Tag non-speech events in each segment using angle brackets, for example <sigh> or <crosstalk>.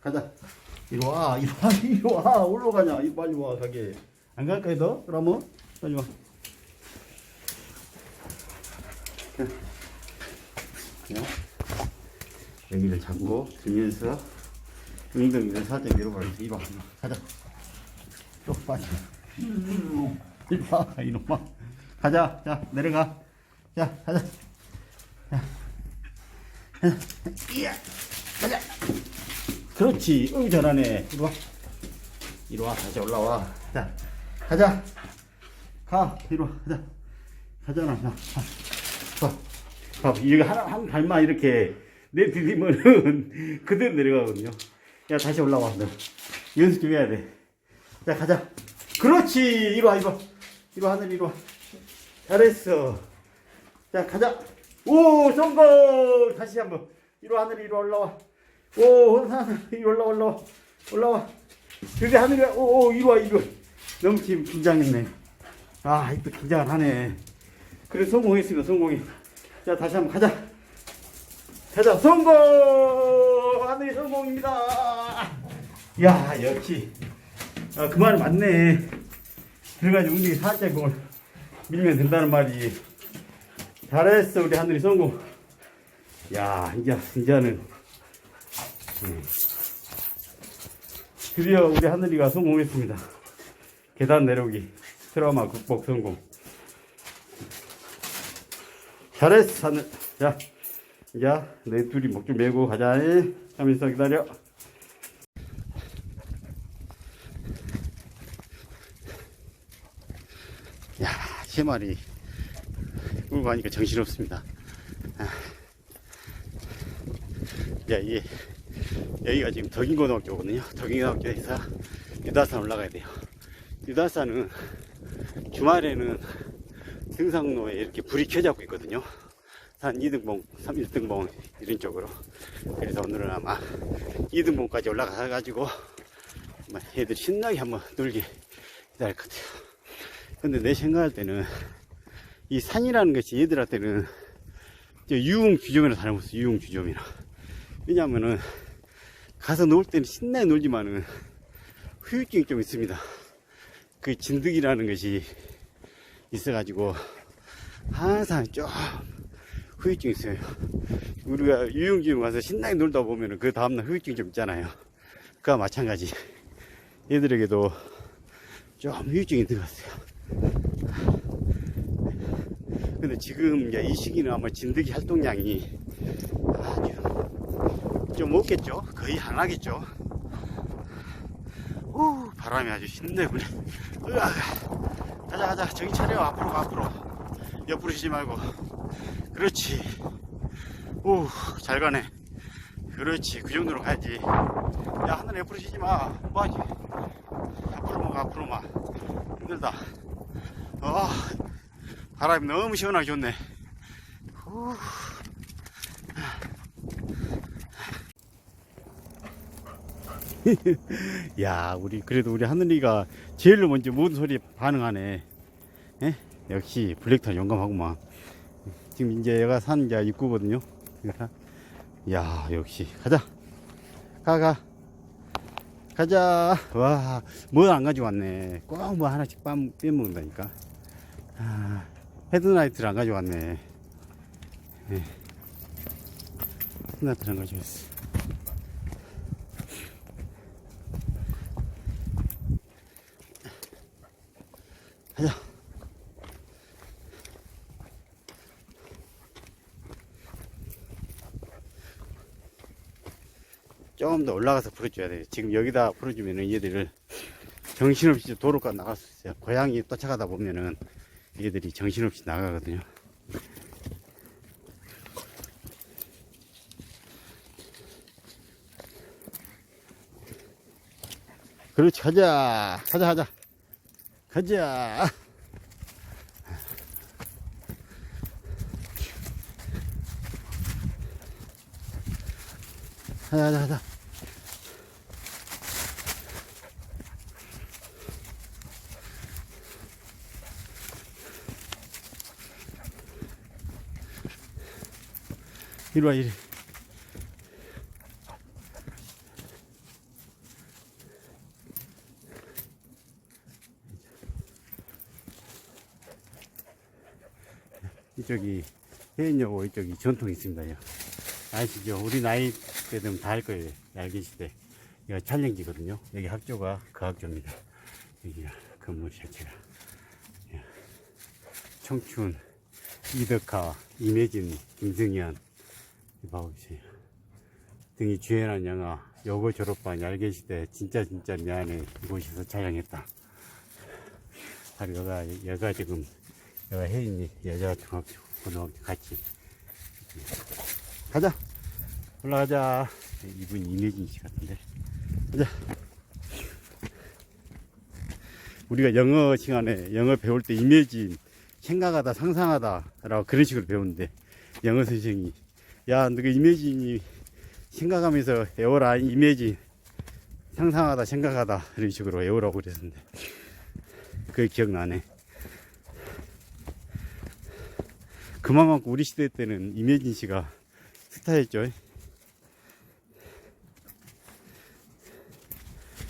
가자. 이리 와, 이리 와, 이리 와. 올라가냐? 이 빨리 와, 가게. 안 갈까, 너? 그러면? 빨리 와. 야. 여기를 잡고 들면서 엉덩이를 살짝 이리 와. 가자. 쭉 빠져. 이리 와, 이놈아. 가자. 자, 내려가. 자, 가자. 이야, 가자. 그렇지. 응, 잘하네. 이리 와. 이리 와. 다시 올라와. 자, 가자. 가. 이리 와. 가자. 가잖아. 자, 봐. 봐. 이거 하나, 한 발만 이렇게 내디디면은 <laughs> 그대로 내려가거든요. 야, 다시 올라와. 너. 연습 좀 해야 돼. 자, 가자. 그렇지. 이리 와, 이리 와. 이리 와, 하늘 이리 와. 잘했어. 자, 가자. 오, 성공! 다시 한 번. 이리 와, 하늘 이리 올라와. 오, 이리 올라와, 올라와. 올라와. 여기 하늘이, 오, 오, 이리 와, 이리 와. 너무 지금 긴장했네. 아, 또 긴장을 하네. 그래, 성공했습니다, 성공이. 자, 다시 한번 가자. 가자, 성공! 하늘이 성공입니다. 야, 역시. 아, 그 말 맞네. 그래가지고 웅덩이 살짝 그걸 밀면 된다는 말이. 잘했어, 우리 하늘이 성공. 야, 이제, 이제는. 음. 드디어 우리 하늘이가 성공했습니다. 계단 내려오기. 트라우마 극복 성공. 잘했어, 하늘. 자, 야, 내 둘이 목 좀 메고 가자. 하면서 기다려. 야, 세 마리 끌고 가니까 정신없습니다. 아. 야, 이게, 여기가 지금 덕인고등학교거든요. 덕인고등학교에서 유다산 올라가야 돼요. 유다산은 주말에는 등산로에 이렇게 불이 켜잡고 있거든요. 산 2등봉, 3, 1등봉 이런 쪽으로. 그래서 오늘은 아마 2등봉까지 올라가가지고 애들 신나게 한번 놀게 기다릴 것 같아요. 근데 내 생각할 때는 이 산이라는 것이 얘들한테는 유흥 규정이라 다름없어 유흥 규정이라 왜냐면은 가서 놀 때는 신나게 놀지만은 <laughs> 후유증이 좀 있습니다. 그 진드기라는 것이 있어가지고 항상 좀 후유증이 있어요. 우리가 유흥지로 가서 신나게 놀다 보면은 그 다음날 후유증이 좀 있잖아요. 그와 마찬가지. 얘들에게도 좀 후유증이 들어갔어요. 근데 지금 이 시기는 아마 진드기 활동량이 아주 좀 없겠죠? 거의 안 하겠죠? 오, 바람이 아주 부네. 으아, 가자, 가자. 정신 차려. 앞으로 가, 앞으로. 옆으로 쉬지 말고. 그렇지. 오, 잘 가네. 그렇지. 그 정도로 가야지. 야, 하늘 옆으로 쉬지 마. 뭐 하지? 앞으로만 가, 앞으로만. 힘들다. 아, 바람이 너무 시원하게 좋네. 후. <laughs> 야, 우리 그래도 우리 하늘이가 제일 먼저 모든 소리에 반응하네. 예? 역시 블랙탄 용감하구만. 지금 이제 얘가 산 이제 입구거든요. 야, 역시 가자. 가 가. 가자. 와, 뭐안 가지고 왔네. 꼭 뭐 하나씩 빰 빼먹는다니까. 아, 헤드라이트를 안 가져왔네. 예. 헤드라이트를 안 가져왔어. 가자. 조금 더 올라가서 풀어줘야 돼요. 지금 여기다 풀어주면은 얘들을 정신없이 도로가 나갈 수 있어요. 고양이 쫓아가다 보면은 얘들이 정신없이 나가거든요. 그렇지, 가자. 가자, 가자. 가자, 가자, 가자. 이리 와, 이리. 이쪽이 해인여고 이쪽이 전통이 있습니다. 요. 아시죠? 우리 나이 때 되면 다알 거예요. 알계시대. 여기가 촬영지거든요. 여기 학교가 그 학교입니다. 여기가 건물 자체가. 예. 청춘, 이덕화, 임혜진, 김승현, 봐보세요. 등이 주연한 영화, 여고 졸업반 얄개시대, 진짜 진짜 미안해. 이곳에서 촬영했다. 바로 여가, 여가 지금, 여가 혜인이 여자 중학교, 고등학교 같이. 가자! 올라가자. 이분 임혜진 씨 같은데. 가자. 우리가 영어 시간에 영어 배울 때 이미진 생각하다 상상하다 라고 그런 식으로 배우는데 영어 선생님이 야 너가 이미진이 생각하면서 외워라 이미진 상상하다 생각하다 이런 식으로 외우라고 그랬는데 그게 기억나네 그만큼 우리 시대 때는 이미진 씨가 스타였죠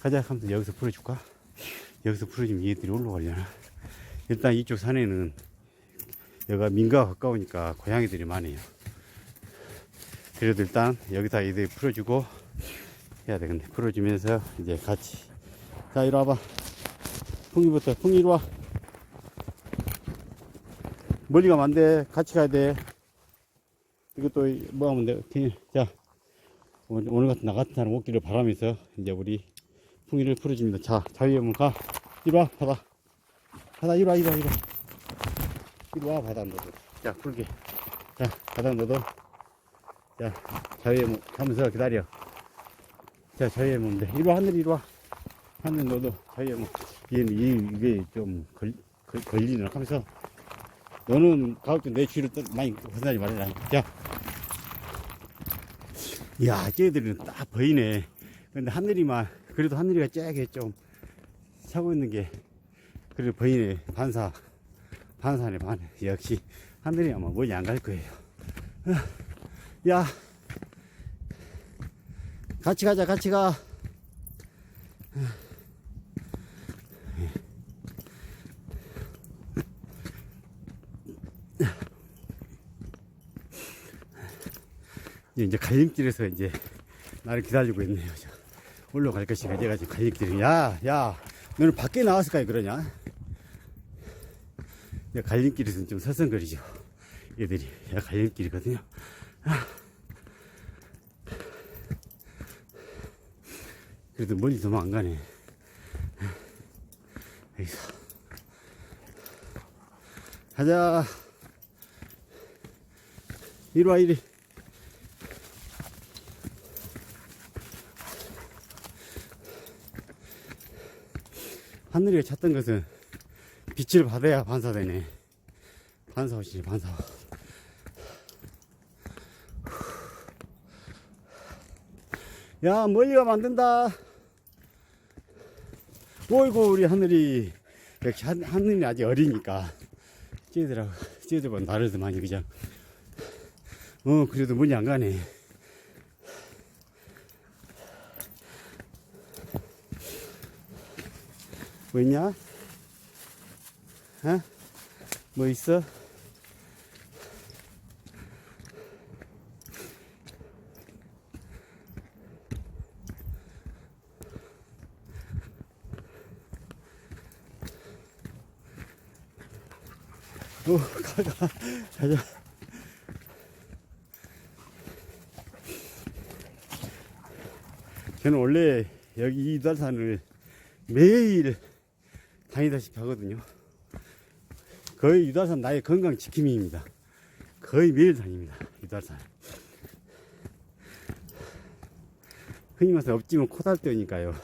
가자 하면서 여기서 풀어줄까? 여기서 풀어주면 얘들이 올라가려나? 일단 이쪽 산에는 여기가 민가가 가까우니까 고양이들이 많아요. 그래도 일단 여기다 얘들 풀어주고 해야 되겠네. 풀어주면서 이제 같이. 자, 이리 와봐. 풍이부터. 풍이 이리 와. 멀리 가면 안 돼. 같이 가야 돼. 이것도 뭐 하면 돼. 자. 오늘, 오늘 같은 나 같은 사람 오기를 바라면서 이제 우리 풍이를 풀어줍니다. 자, 자위에 한번 가. 이리 와, 바다. 바다, 이리 와, 이리 와, 이리 와. 이리 와, 바다 너도. 자, 풀게. 자, 바다 너도. 자, 자위에 뭐, 하면서 기다려. 자, 뭐, 돼. 이리 와, 하늘 이리 와. 하늘 너도. 자위에 뭐, 얘는, 얘, 이게 좀 걸, 걸, 걸리나 하면서. 너는 가급적 내또 많이 벗어나지 말아라. 자. 이야, 쟤들은 딱 보이네. 근데 하늘이만, 그래도 하늘이가 쬐게 좀 차고 있는 게, 그래도 보이네. 반사. 반사네, 반. 역시, 하늘이 아마 멀리 안갈 거예요. 어, 야. 같이 가자, 같이 가. 이제 갈림길에서 이제 나를 기다리고 있네요. 저. 올라갈 것이가 제가 지금 갈림길에 야, 야, 너는 밖에 나왔을까 그러냐? 이제 갈림길에서는 좀 서성거리죠. 얘들이 야, 갈림길이거든요. 아. 그래도 멀리 도망 안 가네. 여기서 가자. 이리 와 이리. 하늘이가 찾던 것은 빛을 받아야 반사되네. 반사호시네, 반사. 야, 멀리 가면 안 된다. 어이구, 우리 하늘이. 역시 하, 하늘이 아직 어리니까. 쟤들보다 나르도 많이 그냥. 어, 그래도 멀리 안 가네. 뭐 있냐? 어? 뭐 있어? 오, 가, 가, 가자. 저는 원래 여기 이달산을 매일 다니다시피 하거든요. 거의 유달산 나의 건강 지킴이입니다. 거의 매일 다닙니다. 유달산. 흔히 말해서 엎지면 코달떠니까요.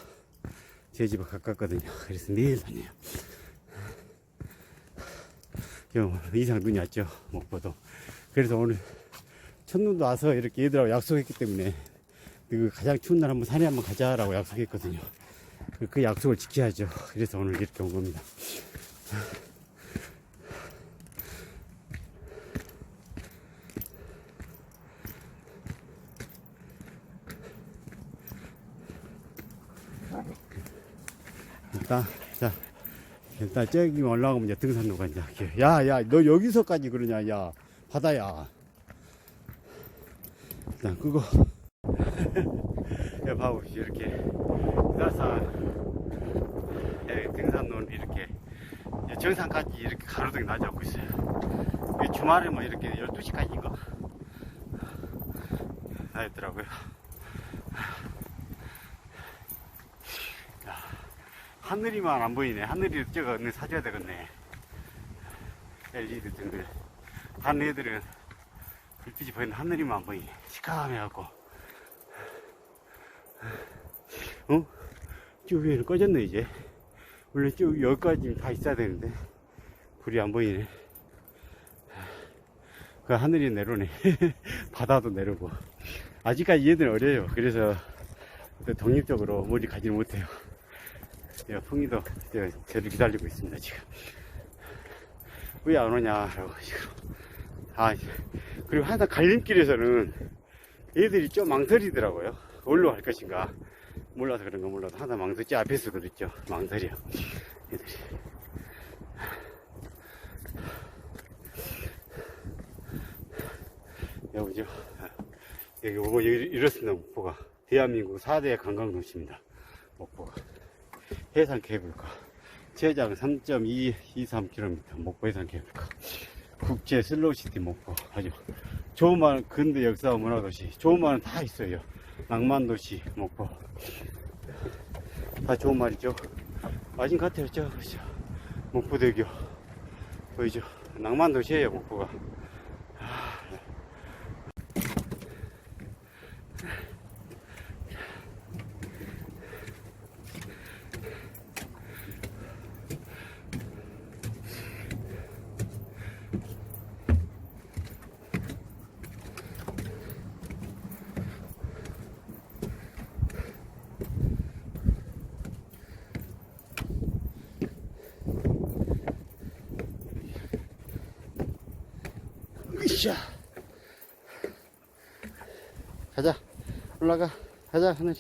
제 집에 가깝거든요. 그래서 매일 다녀요. 지금 이상 눈이 왔죠. 목포도. 그래서 오늘 첫눈도 와서 이렇게 얘들하고 약속했기 때문에 그 가장 추운 날 한번 산에 한번 가자라고 약속했거든요. 그- 그 약속을 지켜야죠. <laughs> 그래서 오늘 이렇게 온 겁니다. 일단, 자, 일단 저기 올라가면 이제 등산로가 이제. 야, 야, 너 여기서까지 그러냐, 야. 바다야. 일단 끄고. 여기 봐보시죠, 이렇게. 지날산, 예, 등산로는 이렇게. 정상까지 이렇게 가로등이 나지않고 있어요. 이 주말에 뭐 이렇게 12시까지인가. 나있더라고요. 하늘이만 안 보이네. 하늘이 저거 언니 사줘야 되겠네. LED 등을. 다른 애들은 불빛이 보이는 하늘이만 안 보이네. 시커매갖고. 어? 쭉 위에는 꺼졌네, 이제. 원래 쭉 여기까지 다 있어야 되는데. 불이 안 보이네. 그 하늘이 내려오네. <laughs> 바다도 내려오고. 아직까지 얘들은 어려요. 그래서 독립적으로 머리 가지는 못해요. 야, 풍이도 저를 기다리고 있습니다, 지금. 왜 안 오냐라고, 지금. 아, 그리고 항상 갈림길에서는 얘들이 좀 망설이더라고요. 어디로 갈 것인가. 몰라서 그런가 몰라도 항상 망설지 앞에서 그랬죠. 망설이요. 얘들이. 여보죠. 여기 오고 이렇습니다, 목포가. 대한민국 4대 관광 도시입니다, 목포가. 해상 케이블카 최장 3.223km 목포 해상 케이블카 국제 슬로우시티 목포 아주 좋은 말 근대 역사 문화도시 좋은 말은 다 있어요 낭만도시 목포. 다 좋은 말이죠. 맞은 것 같아요. 저 목포대교. 보이죠? 낭만도시예요 목포가 으쌰. 가자. 올라가. 가자, 하늘이.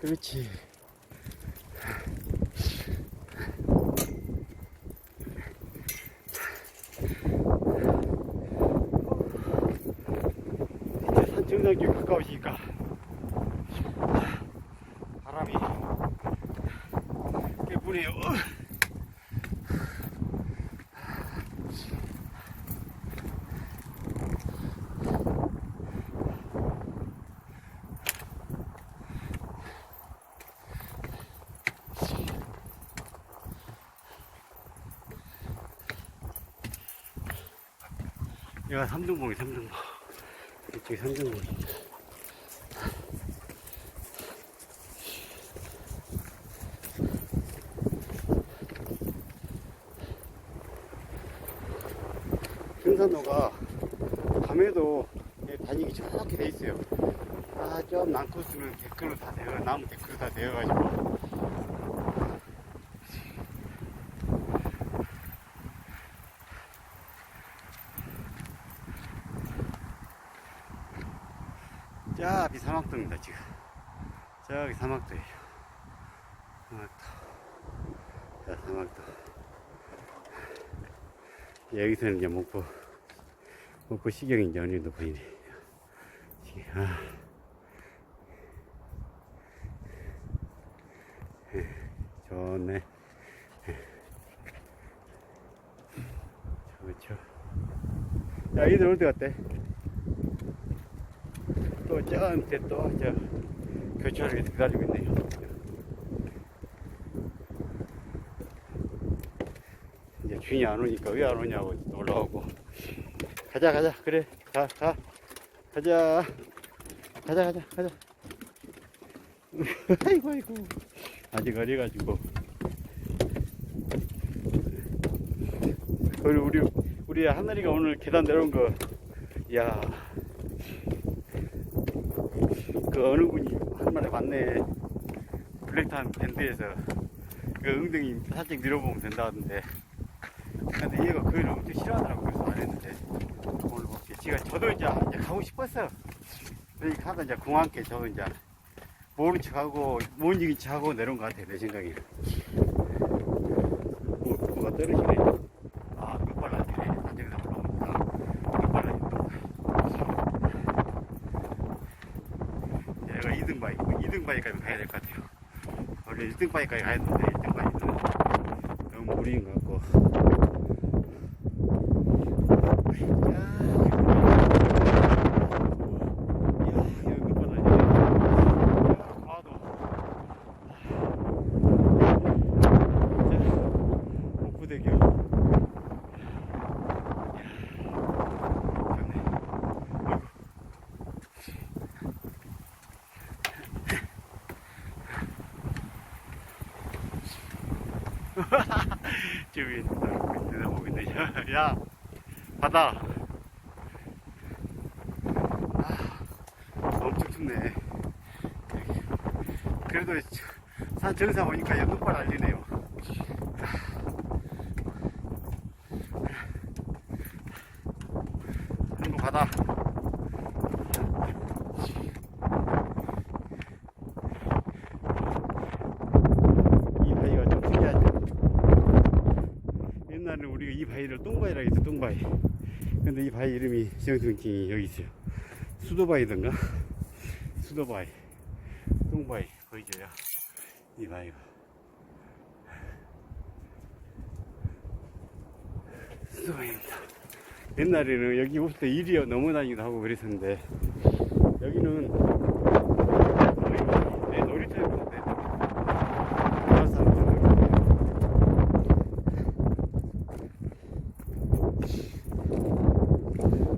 그렇지. 이제 산 정상길 가까우시니까 바람이 꽤 부네요. 여기가 삼등봉이 삼등봉. 이쪽이 삼등봉입니다 등산로가 밤에도 다니기 좋게 돼 있어요. 아좀 난코스는 데크로 다 되어 나무 데크로 다 되어가지고 저기 사막도입니다 지금 저기 사막도예요 사막도 자 사막도 여기서는 이제 목포 목포 시경이 이제 어느 정도 보이네 아. 예, 좋네 예. 그렇죠 야 이들 어디 갔대? 또 저한테 또저 교차를 기다리고 있네요. 이제 주인이 안 오니까 왜 안 오냐고 올라오고. 가자 가자. 그래. 가 가. 가자. 가자 가자 가자. <laughs> 아이고 아이고. 아직 어려가지고. 우리 우리 우리 하늘이가 오늘 계단 내려온 거 야. 그 어느 분이 한 마리 봤네. 블랙탄 밴드에서 그 엉덩이 살짝 밀어보면 된다 하던데. 근데 얘가 그걸 엄청 싫어하더라고 그래서 안 했는데 오늘 볼게. 지가 저도 이제, 이제 가고 싶었어. 그러니까 하다 이제 공항께 저도 이제 모른 척하고 못 이긴 척하고 내려온 것 같아 내 생각에. 뭐 떨어지네. 아, 끝발라지네. 안정상 올라옵니다. 끝발라진다. 얘가 2등 바위, 2등 바위까지 가야 될 것 같아요. 원래 1등 바위까지 가야 되는데, 1등 바위는 너무 무리인 것. 이야, 여기 끝발라지네. 야, 과도. 오프대교. <laughs> 저기 내다보고 있네. <laughs> 야, 바다. 아, 엄청 춥네. 그래도 산 정상 오니까 연눈발 알리네요. 한번 바다. 이 바위가 좀 특이하죠. 옛날에 우리가 이 바위를 똥바위라고 했어, 똥바위. 근데 이 바위 이름이 정성킹이 여기 있어요. 수도바위든가? 수도바위. 똥바위. 보이죠요? 이 바위가. 수도바위입니다. 옛날에는 여기 오실 일이 너무 다니기도 하고 그랬었는데, 여기는, 어, 내 놀이터였는데, 마을 사람들은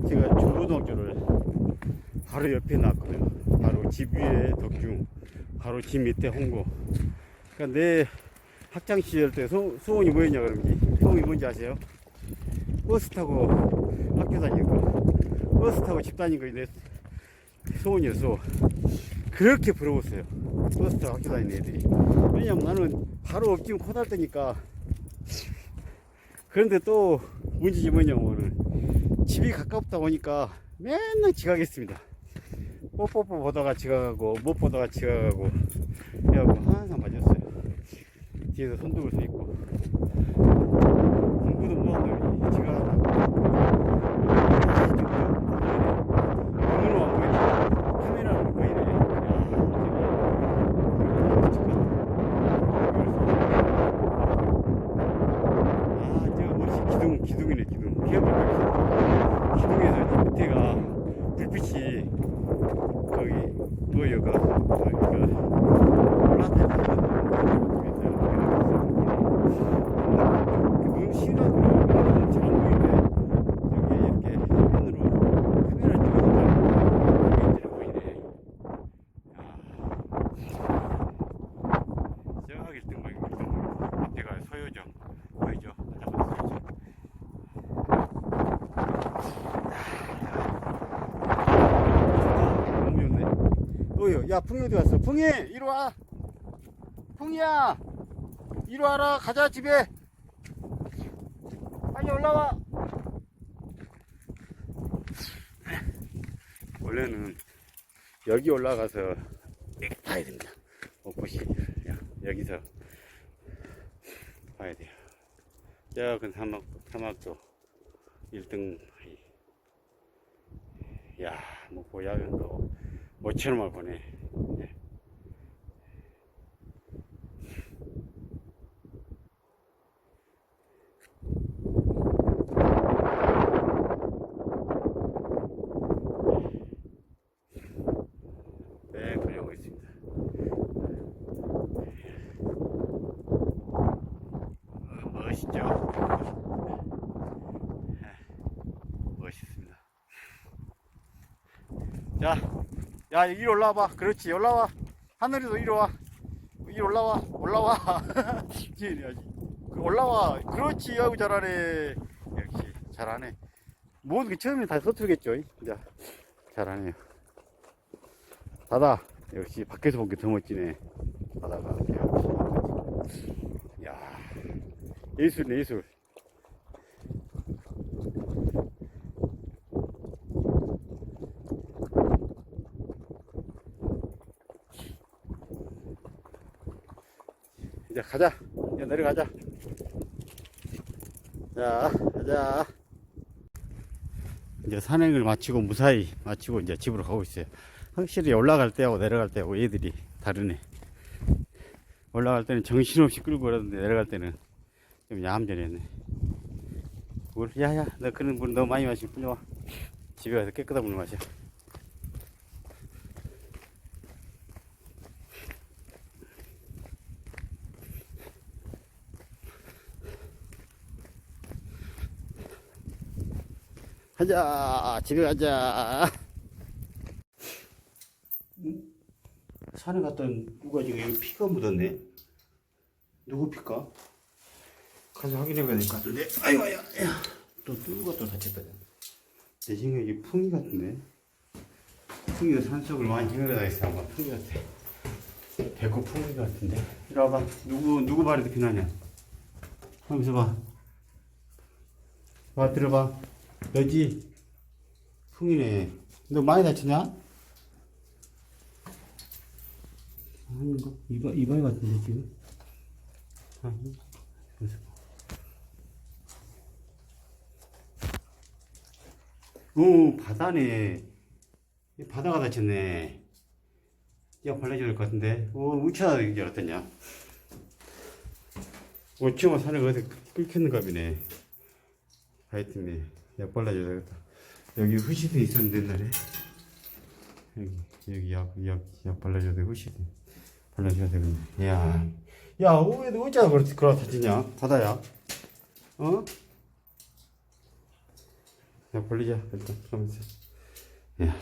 제가 중고등학교를 바로 옆에 나왔거든요. 바로 집 위에 덕중, 바로 집 밑에 홍고. 그러니까 내 학창 시절 때 소, 소원이 뭐였냐 그런지 소원이 뭔지 아세요? 버스 타고 학교 다니는 거, 버스 타고 집 다니는 거내 소원이었어. 그렇게 부러웠어요. 버스 타고 학교 다니는 애들이. 왜냐면 나는 바로 엎지면 코달 때니까. 그런데 또 문제지 뭐냐면은 집이 가깝다 보니까 맨날 지각했습니다. 뽀뽀뽀 보다가 지각하고 못 보다가 지각하고 그래갖고 항상 맞았어요. 뒤에서 손 들고 서 있고. 공부도 카메라로 보이네. 아 기둥 기둥이네 기둥. 기둥에서 이제 밑에가 불빛이 거기 뭐여가 거기가 올라타는 눈 시라고 잘 보이네 저기 이렇게 화면으로 카메라 찍어서 보이네 보이네 저기 1등 보이고 1등 보이고 밑에가 소요정 보이죠? 잠깐 소요정 너무 좋네. 어여, 야, 풍이 어디 갔어? 풍이, 이리 와. 풍이야, 이리 와라. 가자, 집에. 빨리 올라와. 원래는 여기 올라가서 봐야 됩니다. 벚꽃이 야, 여기서 봐야 돼요. 저근 사막, 사막도 1등 야, 뭐 고야견도 모처럼을 보네. 예. 네, 그려고 있습니다. 어, 멋있죠? 예, 멋있습니다. 자, 야, 이리 올라와봐. 그렇지, 올라와. 하늘에도 이리 와. 이리 올라와, 올라와. <laughs> 지혜야지. 올라와. 그렇지, 아이고, 잘하네. 역시, 잘하네. 모든 게 처음에 다 서투르겠죠. 자, 잘하네요. 바다. 역시, 밖에서 본게더 멋지네. 바다가. 야 예술이네, 예술. 이제 가자. 이제 내려가자. 자, 가자. 이제 산행을 마치고 무사히 마치고 이제 집으로 가고 있어요. 확실히 올라갈 때하고 내려갈 때하고 얘들이 다르네. 올라갈 때는 정신없이 끌고 그러는데 내려갈 때는 좀 야함전했네. 물, 야야, 너 그런 물 너무 많이 마시고 끌려와. 집에 가서 깨끗한 물 마셔. 가자, 집에 가자. 산에 갔던 누가 지금 여기 피가 묻었네. 누구 피가? 가서 확인해 봐야 될 것 같은데. 아이고, 야, 야. 또 누가 또 다쳤다. 내 생각에 풍이 같은데. 풍이가 산속을 많이 헤매다 있어. 아마 풍이 같아. 배꼽 풍이 같은데. 이리 와봐. 누구, 누구 발에도 피나냐? 하면서 봐. 봐, 들어봐. 너지? 풍이네. 너 많이 다쳤냐? 아닌가? 이바, 이바이 같은데, 지금? 아, 그래서. 오, 바다네. 이 바다가 다쳤네. 야, 될것 같은데. 오, 우차다, 이게 어떠냐? 우차가 산에 어디 끓겠는가 보네. 하여튼네. 약 발라줘야 되겠다. 여기 후시도 있었는데, 옛날에. 여기, 여기 약, 약, 약 발라줘야 돼, 후시도. 발라줘야 되겠네. 야, 야, 왜, 너 어쩌다 그렇게, 그렇게 다치냐? 바다야. 어? 야, 벌리자, 일단, 그러면서. 야.